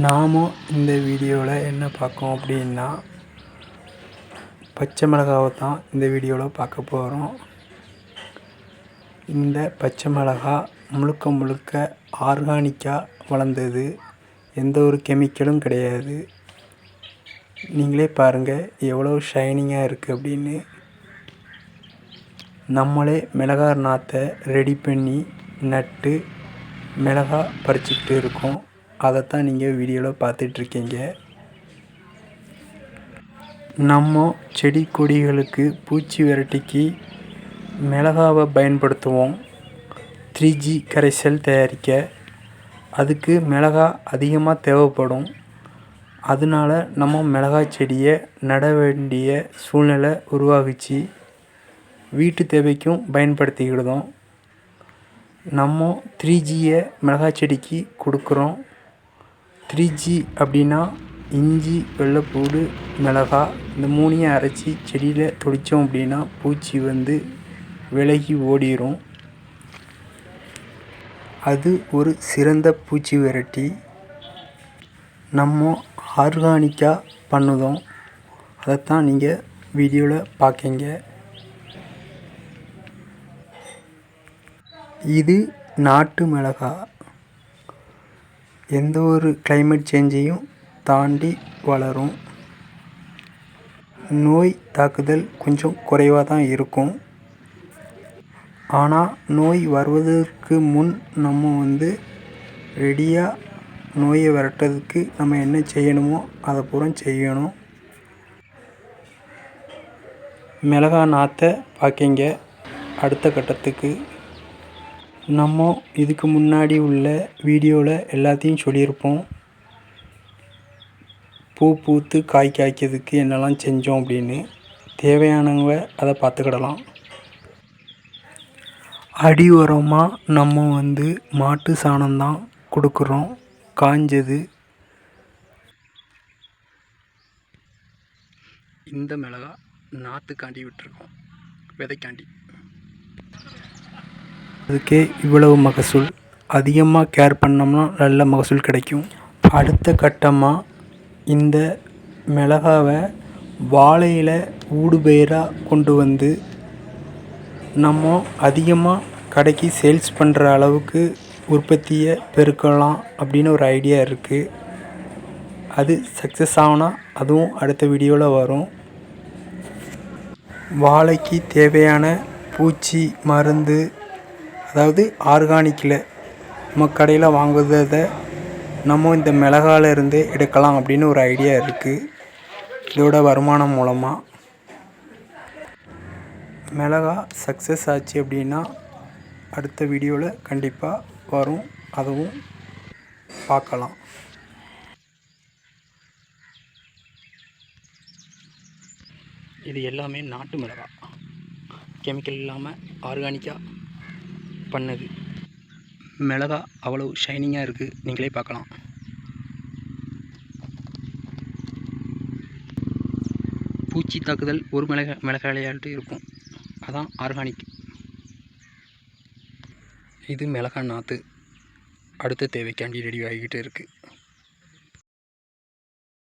நாம் இந்த வீடியோவில் என்ன பார்க்கோம் அப்படின்னா பச்சை மிளகாவை தான் இந்த வீடியோவில் பார்க்க போகிறோம் இந்த பச்சை மிளகா முழுக்க முழுக்க ஆர்கானிக்காக வளர்ந்தது. எந்த ஒரு கெமிக்கலும் கிடையாது. நீங்களே பாருங்கள் எவ்வளோ ஷைனிங்காக இருக்குது அப்படின்னு. நம்மளே மிளகா நாற்றை ரெடி பண்ணி நட்டு மிளகா பறிச்சுக்கிட்டு இருக்கோம். அதைத்தான் நீங்கள் வீடியோவில் பார்த்துட்ருக்கீங்க. நம்ம செடி கொடிகளுக்கு பூச்சி விரட்டிக்கு மிளகாவை பயன்படுத்துவோம். த்ரீ ஜி கரைசல் தயாரிக்க. அதுக்கு மிளகா அதிகமாக தேவைப்படும். அதனால நம்ம மிளகாய் செடியை நட வேண்டிய சூழ்நிலை உருவாகுச்சு. வீட்டு தேவைக்கும் பயன்படுத்திக்கிடுதோம். நம்ம த்ரீ ஜியை மிளகாய் செடிக்கு கொடுக்குறோம். த்ரீ ஜி அப்படின்னா இஞ்சி வெள்ளைப்பூடு மிளகா இந்த மூணையும் அரைச்சி செடியில் தொளித்தோம் அப்படின்னா பூச்சி வந்து விலகி ஓடிடும் அது ஒரு சிறந்த பூச்சி விரட்டி நம்ம ஆர்கானிக்காக பண்ணுதோம். அதைத்தான் நீங்கள் வீடியோவில் பார்க்கீங்க இது நாட்டு மிளகா. எந்த ஒரு கிளைமேட் சேஞ்சையும் தாண்டி வளரும். நோய் தாக்குதல் கொஞ்சம் குறைவாக தான் இருக்கும். ஆனால் நோய் வருவதற்கு முன் நம்ம வந்து ரெடியாக நோயை விரட்டுறதுக்கு நம்ம என்ன செய்யணுமோ அதை பூரா செய்யணும். மிளகா நாற்றை பார்க்கிங்க அடுத்த கட்டத்துக்கு நம்ம இதுக்கு முன்னாடி உள்ள வீடியோவில் எல்லாத்தையும் சொல்லியிருப்போம். பூ பூத்து காய் காய்க்கிறதுக்கு என்னெல்லாம் செஞ்சோம் அப்படின்னு. தேவையானவங்க அதை பார்த்துக்கிடலாம். அடி உரமாக நம்ம வந்து மாட்டு சாணம்தான் கொடுக்குறோம். காஞ்சது. இந்த மிளகா நாற்றுக்காண்டி விட்டுருக்கோம். விதைக்காண்டி. அதுக்கே இவ்வளவு மகசூல். அதிகமாக கேர் பண்ணோம்னா நல்ல மகசூல் கிடைக்கும். அடுத்த கட்டமாக இந்த மிளகாவை வாழையில் ஊடுபயிராக கொண்டு வந்து நம்ம அதிகமாக கடைக்கு சேல்ஸ் பண்ணுற அளவுக்கு உற்பத்தியை பெருக்கலாம் அப்படின்னு ஒரு ஐடியா இருக்குது அது சக்ஸஸ் ஆகுனா அதுவும் அடுத்த வீடியோவில் வரும். வாழைக்கு தேவையான பூச்சி மருந்து அதாவது ஆர்கானிக்கில் நம்ம கடையில் வாங்குறத நம்ம இந்த மிளகால இருந்து எடுக்கலாம் அப்படின்னு ஒரு ஐடியா இருக்குது. இதோட வருமானம் மூலமாக. மிளகா சக்ஸஸ் ஆச்சு அப்படின்னா அடுத்த வீடியோவில் கண்டிப்பாக வரும். அதுவும் பார்க்கலாம். இது எல்லாமே நாட்டு மிளகா. கெமிக்கல் இல்லாமல் ஆர்கானிக்காக பண்ணது. மிளகா அவ்வளோ ஷைனிங்காக இருக்குது நீங்களே பார்க்கலாம். பூச்சி தாக்குதல் ஒரு மிளகா மிளகாயால்ட்டு இருக்கும். அதான் ஆர்கானிக் இது மிளகா நாற்று அடுத்த தேவைக்காண்டி ரெடி ஆகிக்கிட்டு இருக்குது